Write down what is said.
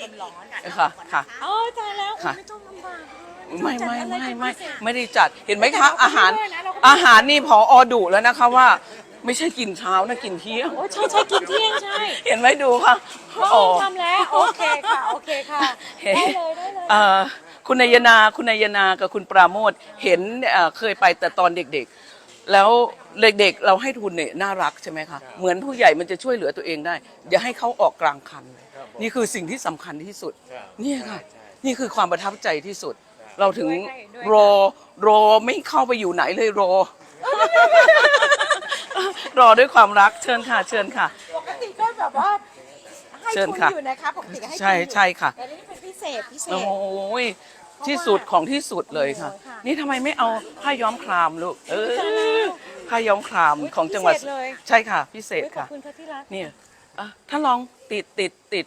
เด็กๆร้อนอะค่ะค่ะ โอ้ยตายแล้วค่ะ ไม่ต้องลำบากเลยไม่ไม่จัดอะรไม่เป็นไม่พิเศษไม่ได้จัดเห็นไหมแต่คะเราก็อาหารไม่ด้วยนะเราก็อาหารนี่พออดุแล้วนะคะว่า ไม่ใช่กินเช้านะกินเที่ยง โอ้ยใช่ใช่กินเที่ยงใช่เห็นไหมดูค่ะน้โอ้องทำแล้วโอเคค่ะโอเคค่ะเห็นได้เลยได้เลย เอ่อคุณนายนาคุณนายนากับคุณปราโมทเห็นเอ่อเคยไปแต่ตอนเด็กๆ แล้วเด็กๆเราให้ทุนเนี่ยน่ารักใช่ไหมคะเหมือนผู้ใหญ่มันจะช่วยเหลือตัวเองได้ อย่าให้เขาออกกลางคัน นี่คือสิ่งที่สำคัญที่สุดเนี่ยค่ะนี่คือความประทับใจที่สุด เราถึงด้วยค่ะด้วยค่ะรอรอไม่เข้าไปอยู่ไหนเลยรอ รอด้วยความรักเชิญค่ะ เชิญค่ะปกติก็แบบว่าให้เชิญทุนค่ะอยู่นะคะปกติก็ให้ทุนใช่อยู่ใช่ค่ะแต่นี่เป็นพิเศษพิเศษโอ้ยที่สุดของที่สุดเลยค่ะโอ้ค่ะนี่ทำไมไม่เอาผ้าย้อมครามลูก เออ ผ้าย้อมครามของจังหวัดพิเศษเลย ใช่ค่ะ พิเศษอุ๊ยขอบค่ะ คุณค่ะที่รัก เนี่ยอะท่านลองติดติดติด